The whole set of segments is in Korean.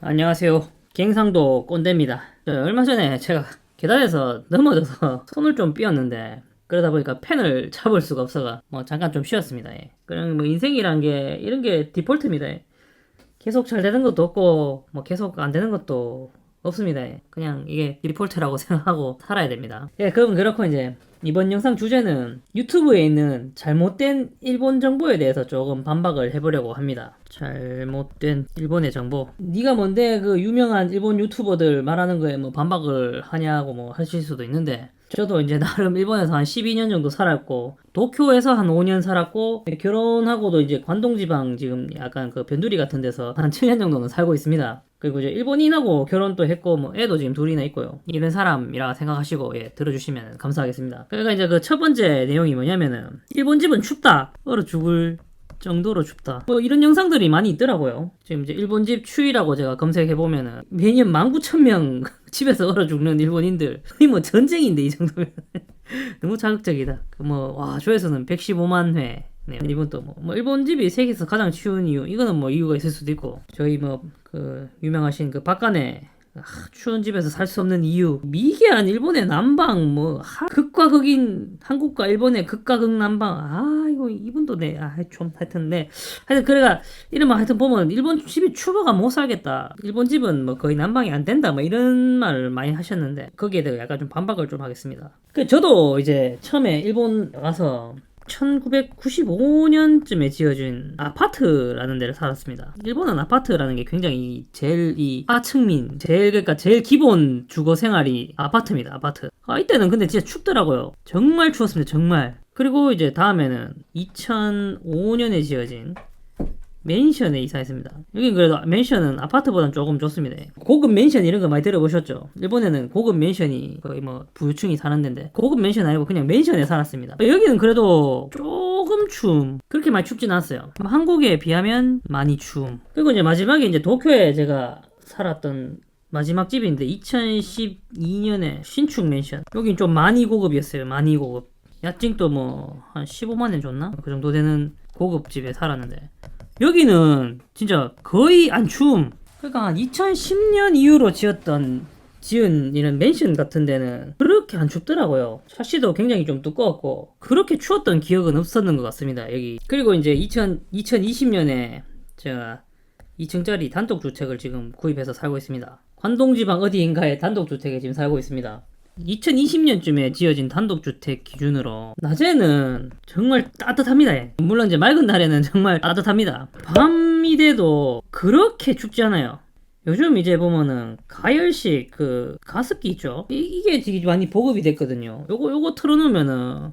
안녕하세요. 갱상도 꼰대입니다. 저 얼마 전에 제가 계단에서 넘어져서 손을 좀 삐었는데 그러다 보니까 펜을 잡을 수가 없어가 뭐 잠깐 좀 쉬었습니다. 예. 그냥 뭐 인생이란 게 이런 게 디폴트입니다. 예. 계속 잘 되는 것도 없고 뭐 계속 안 되는 것도 없습니다. 예. 그냥 이게 디폴트라고 생각하고 살아야 됩니다. 예, 그럼 그렇고 이제 이번 영상 주제는 유튜브에 있는 잘못된 일본 정보에 대해서 조금 반박을 해보려고 합니다. 잘못된 일본의 정보. 네가 뭔데 그 유명한 일본 유튜버들 말하는 거에 뭐 반박을 하냐고 뭐 하실 수도 있는데 저도 이제 나름 일본에서 한 12년 정도 살았고 도쿄에서 한 5년 살았고 결혼하고도 이제 관동지방 지금 약간 그 변두리 같은 데서 한 7년 정도는 살고 있습니다. 그리고 이제 일본인하고 결혼도 했고 뭐 애도 지금 둘이나 있고요. 이런 사람이라 생각하시고 예 들어주시면 감사하겠습니다. 그러니까 이제 그 첫 번째 내용이 뭐냐면은 일본 집은 춥다 얼어 죽을 정도로 춥다. 뭐 이런 영상들이 많이 있더라고요. 지금 이제 일본 집 추위라고 제가 검색해 보면은 매년 19,000명 집에서 얼어 죽는 일본인들. 거의 뭐 전쟁인데 이 정도면 너무 자극적이다. 그뭐와 조회수는 115만 회. 네, 일본 또 뭐, 뭐 일본 집이 세계에서 가장 추운 이유 이거는 뭐 이유가 있을 수도 있고 저희 뭐 그 유명하신 그 박간의 아, 추운 집에서 살 수 없는 이유. 미개한 일본의 난방 뭐 하, 극과 극인 한국과 일본의 극과 극 난방. 아 이거 이분도 네아좀 하여튼 네. 하여튼 그래가 이러면 하여튼 보면 일본 집이 추워가 못 살겠다. 일본 집은 뭐 거의 난방이 안 된다 뭐 이런 말을 많이 하셨는데 거기에 대해 약간 좀 반박을 좀 하겠습니다. 그 저도 이제 처음에 일본 가서 1995년쯤에 지어진 아파트라는 데를 살았습니다. 일본은 아파트라는 게 굉장히 제일 이 하층민, 제일 그러니까 제일 기본 주거 생활이 아파트입니다. 아파트. 아 이때는 근데 진짜 춥더라고요. 정말 추웠습니다. 정말. 그리고 이제 다음에는 2005년에 지어진 맨션에 이사했습니다. 여긴 그래도 맨션은 아파트보다는 조금 좋습니다. 고급 맨션 이런 거 많이 들어보셨죠? 일본에는 고급 맨션이 거의 뭐 부유층이 사는 데인데 고급 맨션 아니고 그냥 맨션에 살았습니다. 여기는 그래도 조금 추움. 그렇게 많이 춥진 않았어요. 뭐 한국에 비하면 많이 추움. 그리고 이제 마지막에 이제 도쿄에 제가 살았던 마지막 집인데 2012년에 신축 맨션. 여긴 좀 많이 고급이었어요. 많이 고급. 야증도 뭐 한 15만 원 줬나? 그 정도 되는 고급 집에 살았는데 여기는 진짜 거의 안 추움. 그러니까 한 2010년 이후로 지었던 지은 이런 맨션 같은 데는 그렇게 안 춥더라고요. 샤시도 굉장히 좀 두꺼웠고 그렇게 추웠던 기억은 없었는 것 같습니다. 여기 그리고 이제 2000 2020년에 제가 2층짜리 단독 주택을 지금 구입해서 살고 있습니다. 관동지방 어디인가에 단독 주택에 지금 살고 있습니다. 2020년쯤에 지어진 단독주택 기준으로 낮에는 정말 따뜻합니다. 예. 물론 이제 맑은 날에는 정말 따뜻합니다. 밤이 돼도 그렇게 춥지 않아요. 요즘 이제 보면은 가열식 그 가습기 있죠? 이, 게 되게 많이 보급이 됐거든요. 요거 요거 틀어놓으면은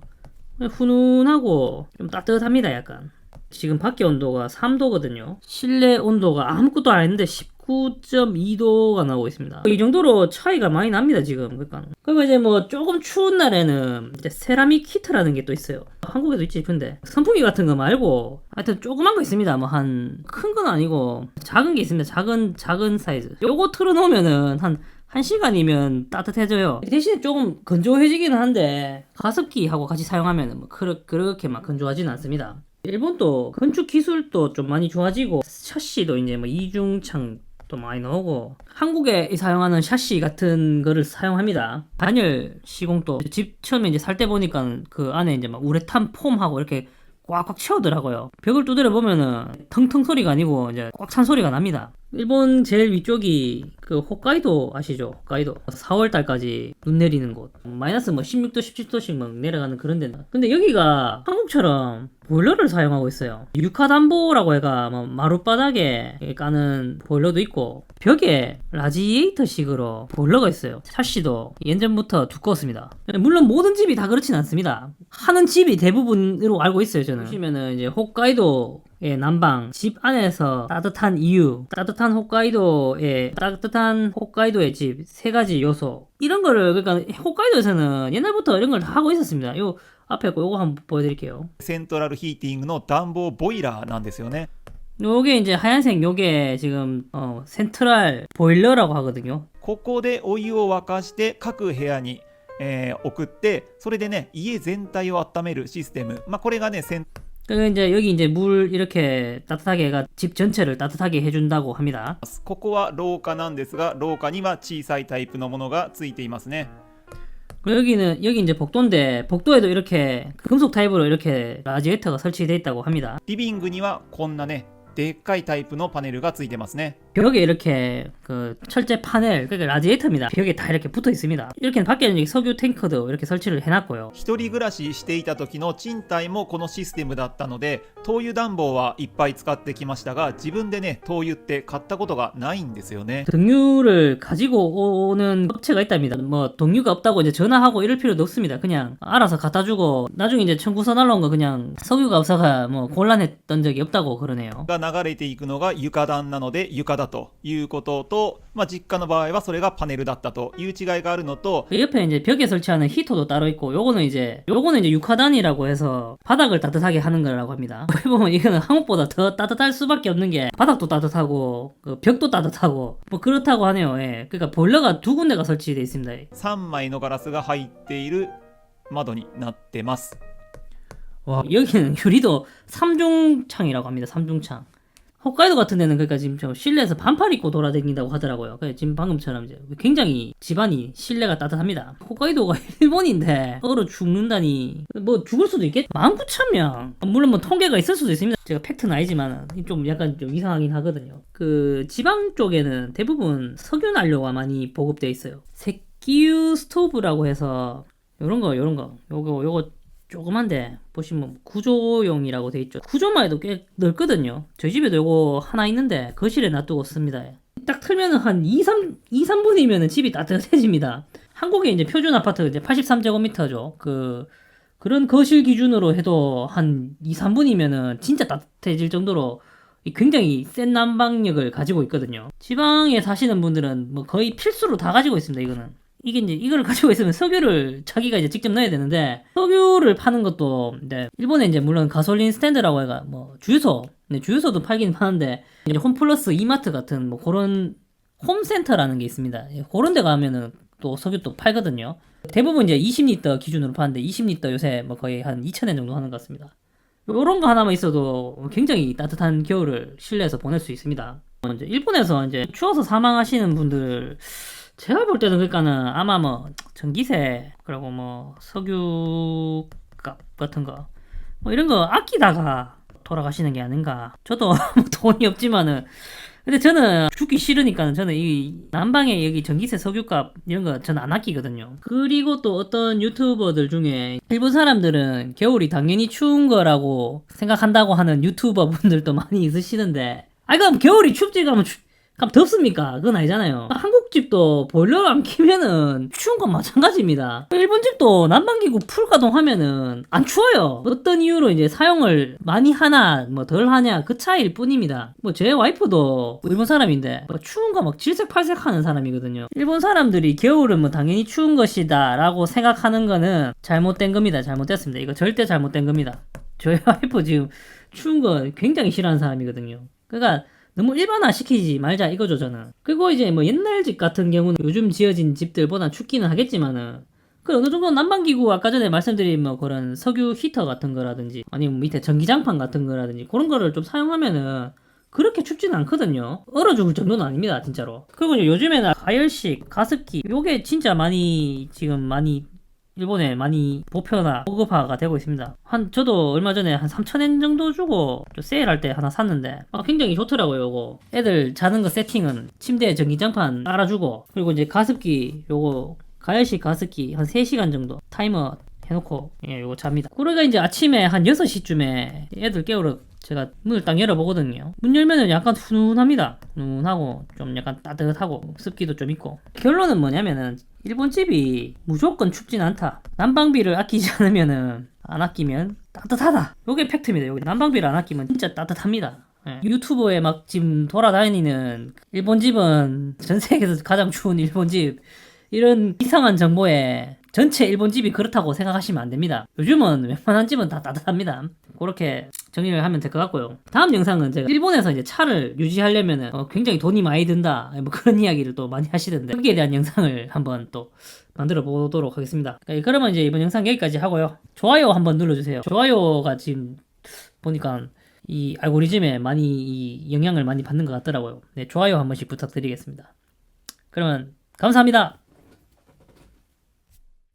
훈훈하고 좀 따뜻합니다. 약간. 지금 밖에 온도가 3도거든요. 실내 온도가 아무것도 아닌데 19.2도가 나오고 있습니다. 이 정도로 차이가 많이 납니다, 지금. 그러니까. 그리고 이제 뭐 조금 추운 날에는 이제 세라믹 히트라는 게 또 있어요. 한국에도 있지 싶은데. 선풍기 같은 거 말고 하여튼 조그만 거 있습니다. 뭐 한 큰 건 아니고 작은 게 있습니다. 작은 작은 사이즈. 요거 틀어 놓으면은 한 1시간이면 따뜻해져요. 대신에 조금 건조해지기는 한데 가습기하고 같이 사용하면 뭐 그렇, 그렇게 막 건조하지는 않습니다. 일본도 건축 기술도 좀 많이 좋아지고 샤시도 이제 뭐 이중창 또 많이 나오고 한국에 사용하는 샤시 같은 거를 사용합니다. 단열 시공도 집 처음에 이제 살 때 보니까 그 안에 이제 막 우레탄 폼하고 이렇게 꽉꽉 채우더라고요. 벽을 두드려 보면은 텅텅 소리가 아니고 이제 꽉 찬 소리가 납니다. 일본 제일 위쪽이 그 홋카이도 아시죠? 홋카이도 4월 달까지 눈 내리는 곳. 마이너스 뭐 16도, 17도씩 막 내려가는 그런 데다. 근데 여기가 한국처럼 보일러를 사용하고 있어요. 유카담보라고 해가 뭐 마룻바닥에 까는 보일러도 있고 벽에 라지에이터식으로 보일러가 있어요. 샤시도 예전부터 두꺼웠습니다. 물론 모든 집이 다 그렇진 않습니다. 하는 집이 대부분으로 알고 있어요. 저는. 보시면은 이제 홋카이도 예, 난방, 집 안에서 따뜻한 이유, 따뜻한 홋카이도의 따뜻한 홋카이도의 집 세 가지 요소 이런 거를 그러니까 홋카이도에서는 옛날부터 이런 걸 다 하고 있었습니다. 요 앞에 거 요거 한번 보여드릴게요. 센트럴 히팅의 단보 보일러 なんですよね. 요게 이제 하얀색 요게 지금 어, 센트럴 보일러라고 하거든요. ここでお湯を沸かして各部屋にえー、送ってそれでね家全体を温めるシステムまあこれがねセント 그 이제 여기 이제 물 이렇게 따뜻하게 해가 집 전체를 따뜻하게 해준다고 합니다. ここは廊下なんですが廊下には小さいタイプのものがついていますね 그리고 여기는 여기 이제 복도인데 복도에도 이렇게 금속 타입으로 이렇게 라지에이터가 설치되어 있다고 합니다. リビングにはこんなね でっかいタイプのパネルがついてますね 벽에 이렇게 그 철제 파넬 그러니까 라지에이터입니다. 벽에 다 이렇게 붙어 있습니다. 이렇게 밖에는 여기 석유 탱커도 이렇게 설치를 해놨고요. 一人暮らししていた時の賃貸もこのシステムだったので灯油暖房はいっぱい使ってきましたが自分でね灯油って買ったことがないんですよね 등유를 가지고 오는 업체가 있답니다. 뭐 동유가 없다고 이제 전화하고 이럴 필요도 없습니다. 그냥 알아서 갖다 주고 나중에 이제 청구서 날라온 거 그냥 석유가 없어가 뭐 곤란했던 적이 없다고 그러네요. が 流れていくのが床暖なので床だということと、まあ、実家の場合はそれがパネルだったという違いがあるのと 그 옆에 이제 벽에 설치하는 히터도 따로 있고 요거는 이제 요거는 이제 육하단이라고 해서 바닥을 따뜻하게 하는 거라고 합니다. 거기 보면 이거는 한국보다 더 따뜻할 수밖에 없는 게 바닥도 따뜻하고 그 벽도 따뜻하고 뭐 그렇다고 하네요. 예. 그러니까 보일러가 두 군데가 설치되어 있습니다. 3枚のガラスが入っている窓になってます 와, 여기는 유리도 삼중창이라고 합니다. 삼중창. 홋카이도 같은 데는 그러니까 지금 저 실내에서 반팔 입고 돌아다닌다고 하더라고요. 그러니까 지금 방금처럼 이제 굉장히 집안이 실내가 따뜻합니다. 홋카이도가 일본인데 얼어 죽는다니 뭐 죽을 수도 있겠. 19,000명. 물론 뭐 통계가 있을 수도 있습니다. 제가 팩트는 아니지만 좀 약간 좀 이상하긴 하거든요. 그 지방 쪽에는 대부분 석유 난로가 많이 보급돼 있어요.石油 스토브라고 해서 요런 거 요런 거 요거 요거 조그만데 보시면 구조용이라고 돼 있죠. 구조만 해도 꽤 넓거든요. 저희 집에도 요거 하나 있는데 거실에 놔두고 씁니다. 딱 틀면은 한 2, 3, 2, 3분이면은 집이 따뜻해집니다. 한국에 이제 표준 아파트 이제 83제곱미터죠. 그 그런 거실 기준으로 해도 한 2, 3분이면은 진짜 따뜻해질 정도로 이 굉장히 센 난방력을 가지고 있거든요. 지방에 사시는 분들은 뭐 거의 필수로 다 가지고 있습니다. 이거는. 이게 이제 이거를 가지고 있으면 석유를 자기가 이제 직접 넣어야 되는데 석유를 파는 것도 이제 일본에 이제 물론 가솔린 스탠드라고 해가 뭐 주유소 근데 주유소도 팔긴 파는데 이제 홈플러스 이마트 같은 뭐 그런 홈센터라는 게 있습니다. 예, 그런 데 가면은 또 석유 또 팔거든요. 대부분 이제 20리터 기준으로 파는데 20리터 요새 뭐 거의 한 2,000엔 정도 하는 것 같습니다. 요런 거 하나만 있어도 굉장히 따뜻한 겨울을 실내에서 보낼 수 있습니다. 이제 일본에서 이제 추워서 사망하시는 분들 제가 볼 때는 그러니까는 아마 뭐 전기세 그리고 뭐 석유값 같은 거 뭐 이런 거 아끼다가 돌아가시는 게 아닌가. 저도 뭐 돈이 없지만은 근데 저는 죽기 싫으니까는 저는 이 난방에 여기 전기세 석유값 이런 거 저는 안 아끼거든요. 그리고 또 어떤 유튜버들 중에 일본 사람들은 겨울이 당연히 추운 거라고 생각한다고 하는 유튜버 분들도 많이 있으시는데 아 그럼 겨울이 춥지 그러면 추, 그럼 덥습니까? 그건 아니잖아요. 한국 집도 보일러 안 키면은 추운 건 마찬가지입니다. 일본 집도 난방기구 풀 가동하면은 안 추워요. 어떤 이유로 이제 사용을 많이 하나 뭐 덜 하냐 그 차이일 뿐입니다. 뭐 제 와이프도 일본 사람인데 뭐 추운 거 막 질색팔색 하는 사람이거든요. 일본 사람들이 겨울은 뭐 당연히 추운 것이다 라고 생각하는 거는 잘못된 겁니다. 잘못됐습니다. 이거 절대 잘못된 겁니다. 저희 와이프 지금 추운 거 굉장히 싫어하는 사람이거든요. 그러니까 너무 일반화 시키지 말자 이거죠 저는 그리고 이제 뭐 옛날 집 같은 경우는 요즘 지어진 집들보다 춥기는 하겠지만은 그 어느 정도 난방기구 아까 전에 말씀드린 뭐 그런 석유 히터 같은 거라든지 아니면 밑에 전기장판 같은 거라든지 그런 거를 좀 사용하면은 그렇게 춥지는 않거든요. 얼어 죽을 정도는 아닙니다, 진짜로. 그리고 요즘에는 가열식, 가습기, 요게 진짜 많이, 지금 많이, 일본에 많이 보편화, 보급화가 되고 있습니다. 한, 저도 얼마 전에 한 3,000엔 정도 주고 좀 세일할 때 하나 샀는데, 아, 굉장히 좋더라고요, 요거. 애들 자는 거 세팅은 침대에 전기장판 깔아주고, 그리고 이제 가습기, 요거, 가열식 가습기 한 3시간 정도 타이머 해놓고 예, 요거 잡니다. 그러가 이제 아침에 한 6시쯤에 애들 깨우러 제가 문을 딱 열어보거든요. 문 열면은 약간 훈훈합니다. 훈훈하고 좀 약간 따뜻하고 습기도 좀 있고. 결론은 뭐냐면은 일본 집이 무조건 춥진 않다. 난방비를 아끼지 않으면은 안 아끼면 따뜻하다. 요게 팩트입니다. 요게 난방비를 안 아끼면 진짜 따뜻합니다. 예. 유튜브에 막 지금 돌아다니는 일본 집은 전 세계에서 가장 추운 일본 집 이런 이상한 정보에 전체 일본 집이 그렇다고 생각하시면 안 됩니다. 요즘은 웬만한 집은 다 따뜻합니다. 그렇게 정리를 하면 될 것 같고요. 다음 영상은 제가 일본에서 이제 차를 유지하려면 어, 굉장히 돈이 많이 든다. 뭐 그런 이야기를 또 많이 하시던데 거기에 대한 영상을 한번 또 만들어 보도록 하겠습니다. 네, 그러면 이제 이번 영상 여기까지 하고요. 좋아요 한번 눌러주세요. 좋아요가 지금 보니까 이 알고리즘에 많이 이 영향을 많이 받는 것 같더라고요. 네, 좋아요 한 번씩 부탁드리겠습니다. 그러면 감사합니다.